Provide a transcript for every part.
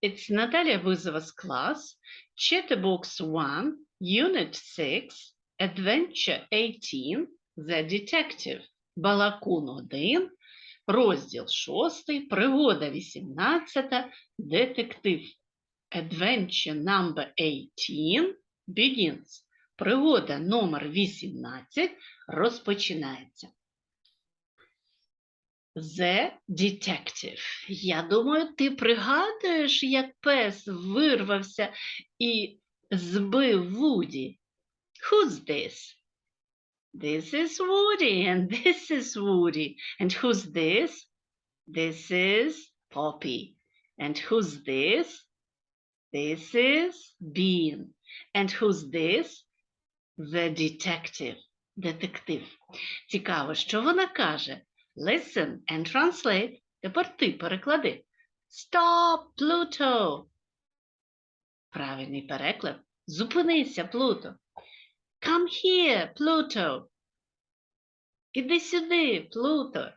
It's Natalia Вызов's class, Chatterbox 1, Unit 6, Adventure 18, The Detective, Балакун 1, розділ 6, пригода 18, детектив. Adventure number 18 begins. Пригода номер 18 розпочинається. The Detective. Я думаю, ти пригадуєш, як пес вирвався і збив Вуді. Who's this? This is Woody, and this is Woody. And who's this? This is Poppy. And who's this? This is Bean. And who's this? The detective. Детектив. Цікаво, що вона каже. Listen and translate. Тепер ти переклади. Stop, Pluto. Правильний переклад. Зупинися, Плуто. Come here, Pluto. Іди сюди, Плуто.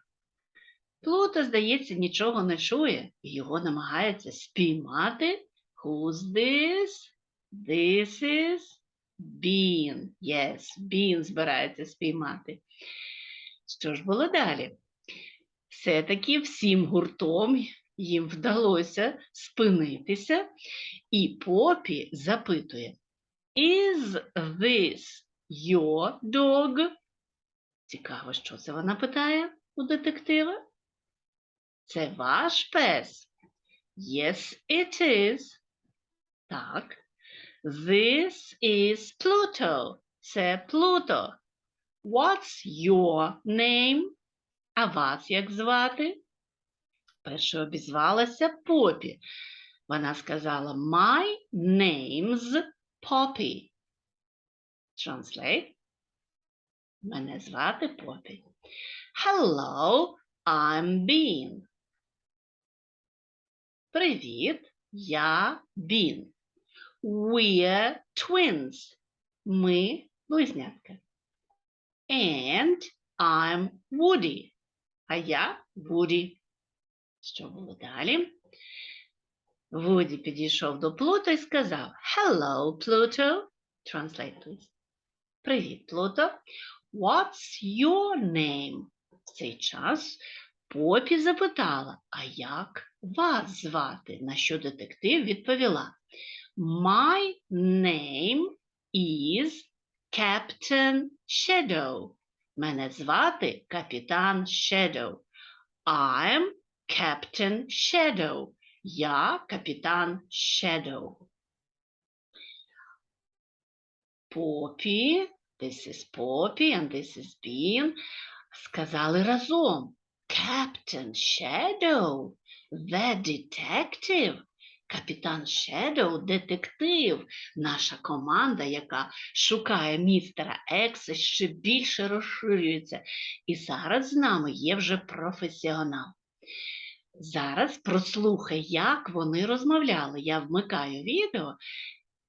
Плуто, здається, нічого не чує і його намагається спіймати. Who's this? This is Bean. Yes, Bean збирається спіймати. Що ж було далі? Все-таки всім гуртом їм вдалося спинитися, і Попі запитує: Is this your dog? Цікаво, що це вона питає у детектива? Це ваш пес? Yes, it is. Так. This is Pluto. Це Плуто. What's your name? А вас як звати? Перше обізвалася Попі. Вона сказала My name's Poppy. Translate. Мене звати Попі. Hello, I'm Bean. Привіт, я Бін. We're twins. Ми близнятка. And I'm Woody. А я Вуді. Що було далі? Вуді підійшов до Плуто і сказав Hello, Pluto. Translate, please. Привіт, Плуто. What's your name? В цей час Попі запитала, а як вас звати? На що детектив відповіла My name is Captain Shadow. Мене звати капітан Shadow. I'm Captain Shadow. Я капітан Shadow. Poppy, this is Poppy and this is Bean, сказали разом. Captain Shadow, the detective. Капітан Шедоу детектив, наша команда, яка шукає містера Екса, ще більше розширюється. І зараз з нами є вже професіонал. Зараз прослухай, як вони розмовляли. Я вмикаю відео,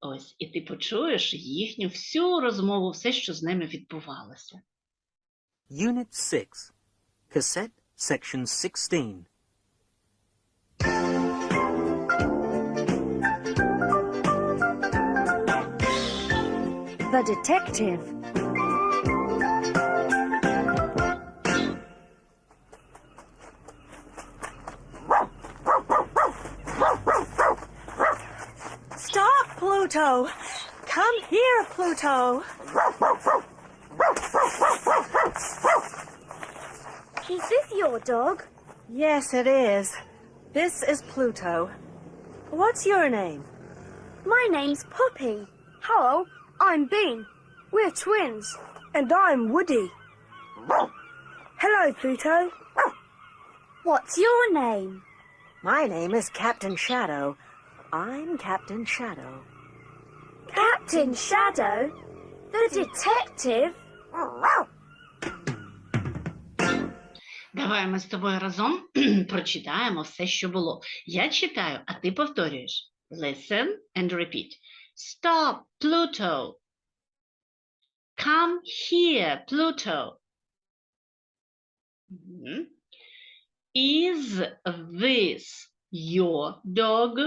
ось, і ти почуєш їхню всю розмову, все, що з ними відбувалося. Unit 6, Cassette, Section 16. The detective. Stop, Pluto! Come here, Pluto! Is this your dog? Yes, it is. This is Pluto. What's your name? My name's Poppy. Hello, I'm Bean. We're twins. And I'm Woody. Hello, Pluto. What's your name? My name is Captain Shadow. I'm Captain Shadow. Captain Shadow? The detective? Давай ми з тобою разом прочитаємо все, що було. Я читаю, а ти повторюєш. Listen and repeat. Stop, Pluto. Come here, Pluto. Mm -hmm. Is this your dog?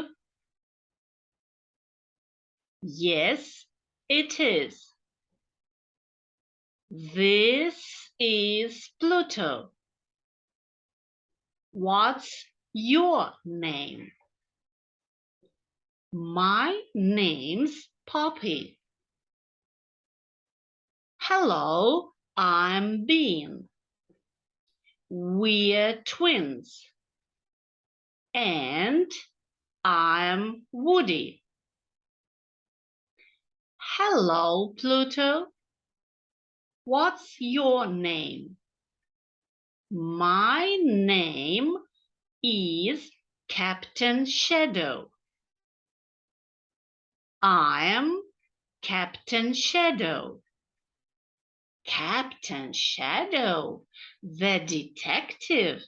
Yes, it is. This is Pluto. What's your name? My name's Poppy. Hello, I'm Bean. We're twins. And I'm Woody. Hello, Pluto. What's your name? My name is Captain Shadow. I'm Captain Shadow. Captain Shadow, the detective.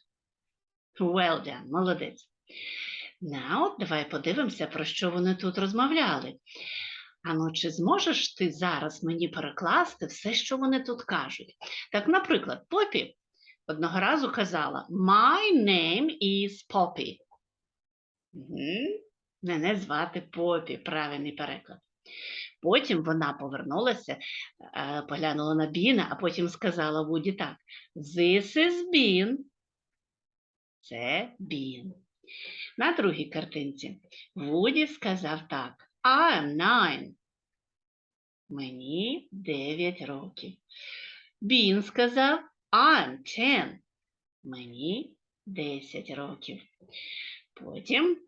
Well done, молодець. Now, давай подивимося, про що вони тут розмовляли. Ану, чи зможеш ти зараз мені перекласти все, що вони тут кажуть? Так, наприклад, Попі одного разу казала My name is Poppy. Угу. Мене звати Попі, правильний переклад. Потім вона повернулася, е, поглянула на Біна, а потім сказала Вуді так: This is Bean. Це Бін. На другій картинці Вуді сказав так: I'm nine. Мені 9 років. Бін сказав I'm ten. Мені 10 років. Потім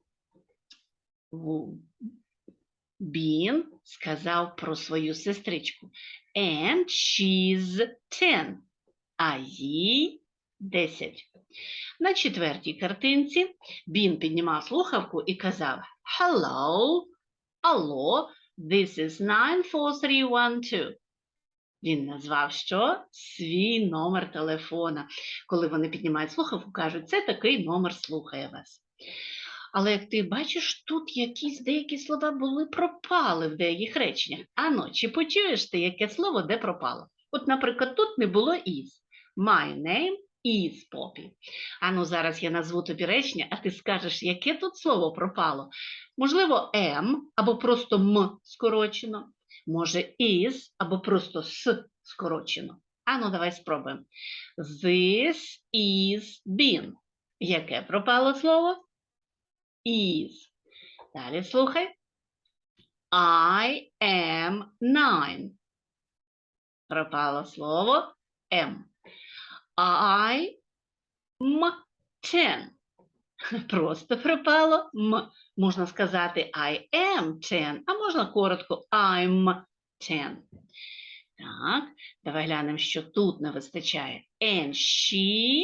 Бін сказав про свою сестричку. And she's ten. А їй 10. На четвертій картинці Бін піднімав слухавку і казав Hello, алло, this is 94312. Він назвав що? Свій номер телефона. Коли вони піднімають слухавку, кажуть, це такий номер слухає вас. Але як ти бачиш, тут якісь деякі слова були пропали в деяких реченнях. Ано, чи почуєш ти, яке слово де пропало? От, наприклад, тут не було is. My name is Poppy. Ану, зараз я назву тобі речення, а ти скажеш, яке тут слово пропало. Можливо, м або просто м скорочено. Може, is або просто с скорочено. Ану, давай спробуємо. This is been. Яке пропало слово? Is. Далі слухай. I am nine. Пропало слово am. I am ten. Просто пропало м. Можна сказати I am ten, а можна коротко I'm ten. Так, давай глянемо, що тут не вистачає. And she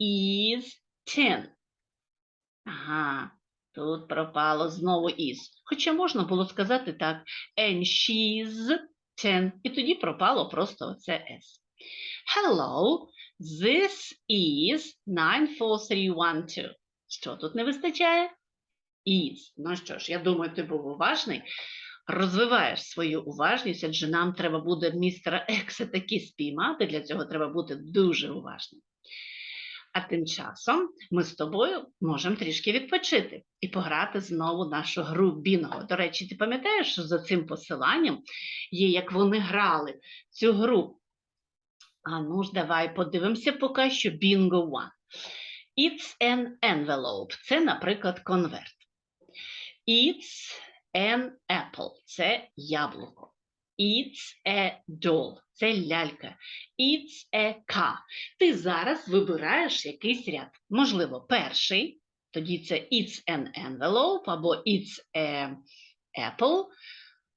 is ten. Ага, тут пропало знову is. Хоча можна було сказати так. And she's ten. І тоді пропало просто оце s. Hello, this is 94312. Що тут не вистачає? Is. Ну що ж, я думаю, ти був уважний. Розвиваєш свою уважність, адже нам треба буде містера Екса таки спіймати. Для цього треба бути дуже уважним. А тим часом ми з тобою можемо трішки відпочити і пограти знову нашу гру Бінго. До речі, ти пам'ятаєш, що за цим посиланням є, як вони грали цю гру. А ну ж, давай подивимося поки що Bingo One. It's an envelope. Це, наприклад, конверт. It's an apple. Це яблуко. It's a doll. Це лялька. It's a car. Ти зараз вибираєш якийсь ряд. Можливо, перший, тоді це it's an envelope, або it's a apple,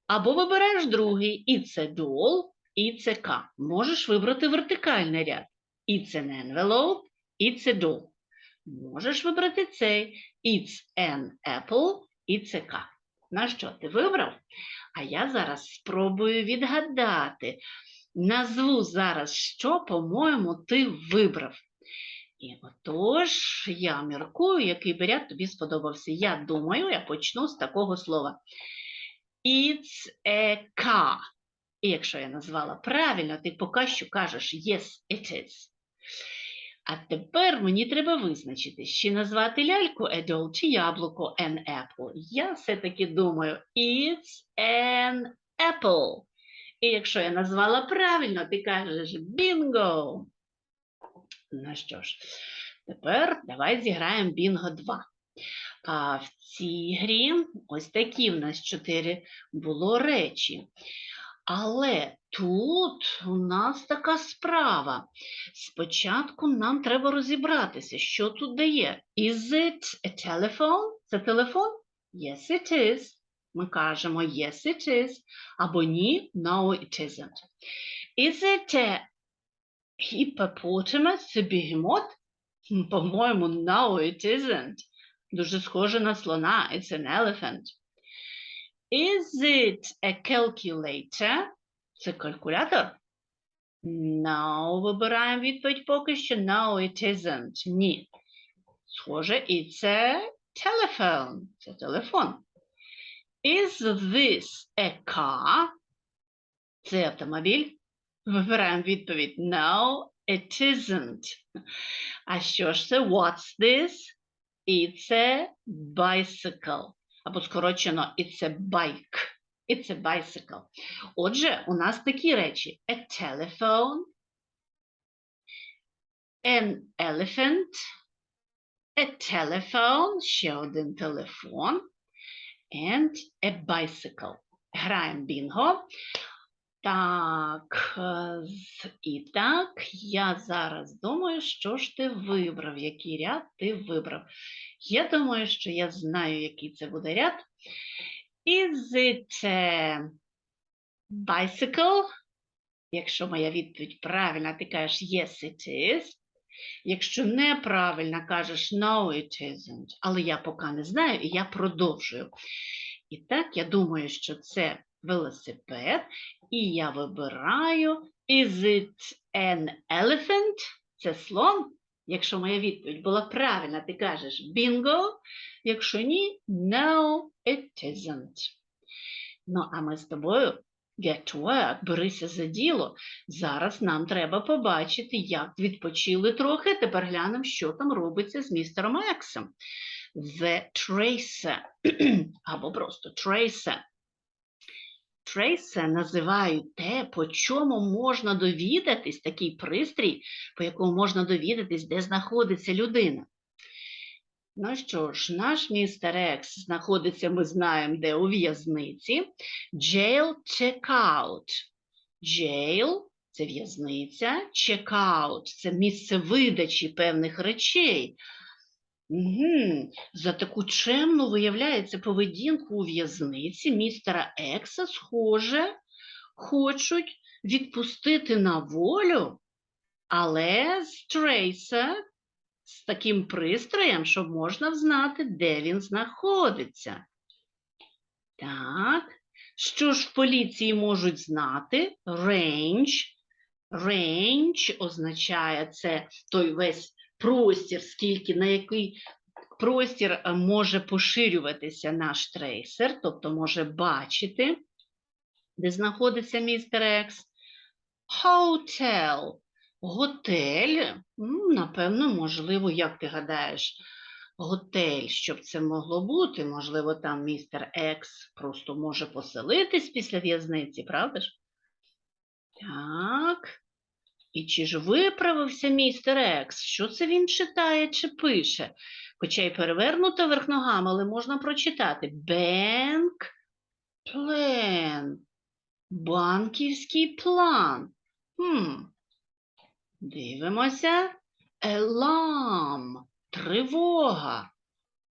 або вибираєш другий it's a doll, it's a car. Можеш вибрати вертикальний ряд. It's an envelope, it's a doll. Можеш вибрати цей it's an apple, it's a car. На що ти вибрав? А я зараз спробую відгадати. Назву зараз, що, по-моєму, ти вибрав. І отож, я міркую, який ряд тобі сподобався. Я думаю, я почну з такого слова. It's a car. І якщо я назвала правильно, ти поки що кажеш yes, it is. А тепер мені треба визначити, чи назвати ляльку a чи яблуко an apple. Я все-таки думаю, it's an apple. І якщо я назвала правильно, ти кажеш bingo. Ну що ж, тепер давай зіграємо бінго 2. А в цій грі ось такі в нас чотири було речі. Але тут у нас така справа. Спочатку нам треба розібратися, що тут дає. Is it a telephone? Це телефон? Yes, it is. Ми кажемо yes, it is. Або ні, no, it isn't. Is it a hippopotamus? Це бігемот? По-моєму, no, it isn't. Дуже схоже на слона. It's an elephant. Is it a calculator? Це калькулятор? No, вибираємо відповідь поки що. No, it isn't. Ні. Схоже, it's a telephone. Це телефон. Is this a car? Це автомобіль? Вибираємо відповідь. No, it isn't. А що ж це? What's this? It's a bicycle. Або скорочено it's a bike. It's a bicycle. Отже, у нас такі речі: a telephone, an elephant, a telephone, ще один телефон, and a bicycle. Граємо бінго. Так, е, і так, я зараз думаю, що ж ти вибрав, який ряд ти вибрав. Я думаю, що я знаю, який це буде ряд. Is it a bicycle? Якщо моя відповідь правильна, ти кажеш yes, it is. Якщо неправильно, кажеш no, it isn't. Але я поки не знаю, і я продовжую. І так, я думаю, що це велосипед, і я вибираю Is it an elephant? Це слон. Якщо моя відповідь була правильна, ти кажеш bingo. Якщо ні, no, it isn't. Ну, а ми з тобою get to work, берися за діло. Зараз нам треба побачити, як відпочили трохи. Тепер глянемо, що там робиться з містером Ексом. The Tracer, або просто Tracer. Tracer називають те, по чому можна довідатись, такий пристрій, по якому можна довідатись, де знаходиться людина. Ну що ж, наш містер Екс знаходиться, ми знаємо, де у в'язниці. Jail checkout. Jail – це в'язниця, checkout – це місце видачі певних речей. Угу. За таку чемну, виявляється, поведінку у в'язниці містера Екса, схоже, хочуть відпустити на волю, але з Трейса з таким пристроєм, щоб можна взнати, де він знаходиться. Так, що ж в поліції можуть знати? Range. Range означає це той весь простір, скільки на який простір е, може поширюватися наш трейсер, тобто може бачити, де знаходиться містер Екс. Hotel. Готель. Ну, напевно, можливо, як ти гадаєш, готель, щоб це могло бути. Можливо, там містер Екс просто може поселитись після в'язниці, правда ж? Так. І чи ж виправився містер Екс? Що це він читає чи пише? Хоча й перевернуто верх ногами, але можна прочитати. Bank plan. Банківський план. Хм. Дивимося. Alarm. Тривога.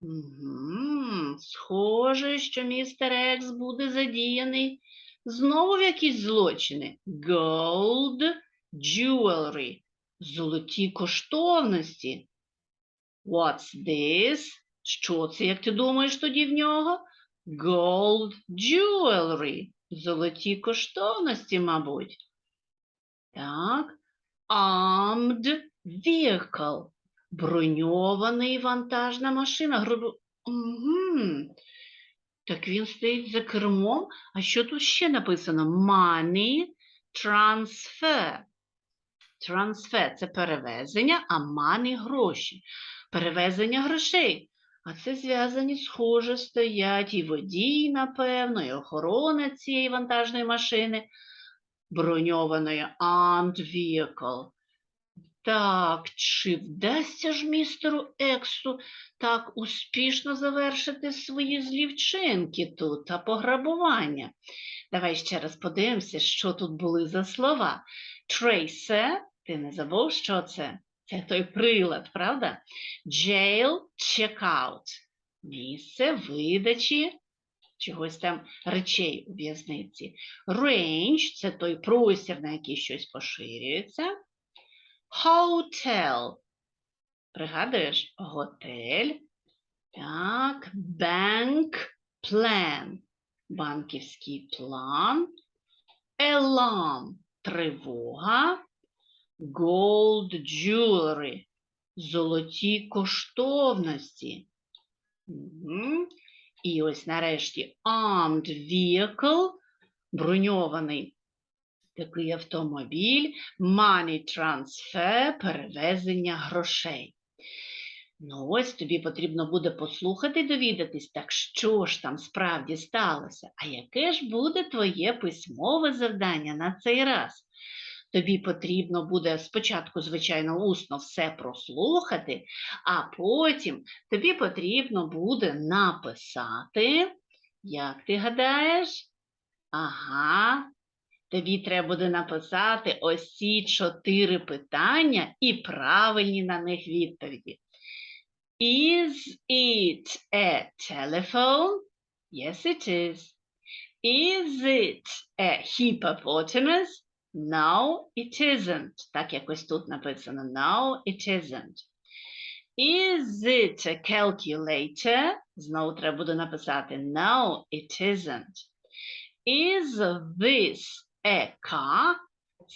Угу. Схоже, що містер Екс буде задіяний знову в якісь злочини. Gold jewelry. Золоті коштовності. What's this? Що це, як ти думаєш тоді в нього? Gold jewelry. Золоті коштовності, мабуть. Так. Armed vehicle. Броньований вантажна машина. Грубо... Угу. Так він стоїть за кермом. А що тут ще написано? Money transfer. Transfer – це перевезення, а money – гроші. Перевезення грошей. А це зв'язані, схоже, стоять і водій, напевно, і охорона цієї вантажної машини, броньованої armed vehicle. Так, чи вдасться ж містеру Ексу так успішно завершити свої злі вчинки тут та пограбування? Давай ще раз подивимося, що тут були за слова. Tracer, ти не забув, що це? Це той прилад, правда? Jail, checkout. Місце видачі чогось там речей у в'язниці. Range – це той простір, на який щось поширюється. Hotel. Пригадуєш? Готель. Так, bank plan. Банківський план. Alarm. Тривога. Gold jewelry. Золоті коштовності. Мгм. І ось нарешті armed vehicle. Броньований такий автомобіль, money transfer, перевезення грошей. Ну, ось тобі потрібно буде послухати довідатись, так що ж там справді сталося, а яке ж буде твоє письмове завдання на цей раз? Тобі потрібно буде спочатку, звичайно, усно все прослухати, а потім тобі потрібно буде написати, як ти гадаєш? Ага, тобі треба буде написати ось ці чотири питання і правильні на них відповіді. Is it a telephone? Yes, it is. Is it a hippopotamus? No, it isn't. Так якось тут написано. No, it isn't. Is it a calculator? Знову треба буде написати No, it isn't. Is this a car?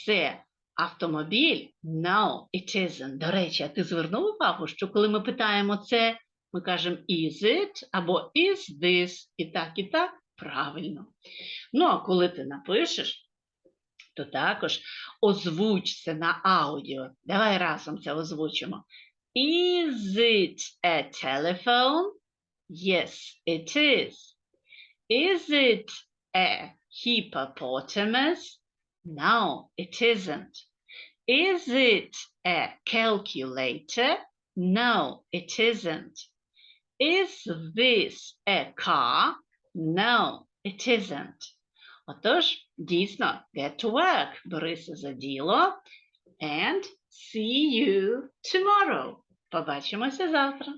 Це автомобіль? No, it isn't. До речі, а ти звернув увагу, що коли ми питаємо це, ми кажемо is it або is this, і так, і так правильно. Ну, а коли ти напишеш, то також озвуч це на аудіо. Давай разом це озвучимо. Is it a telephone? Yes, it is. Is it a hippopotamus? No, it isn't. Is it a calculator? No, it isn't. Is this a car? No, it isn't. Отож, дійсно, get to work. Берися за діло. And see you tomorrow. Побачимося завтра.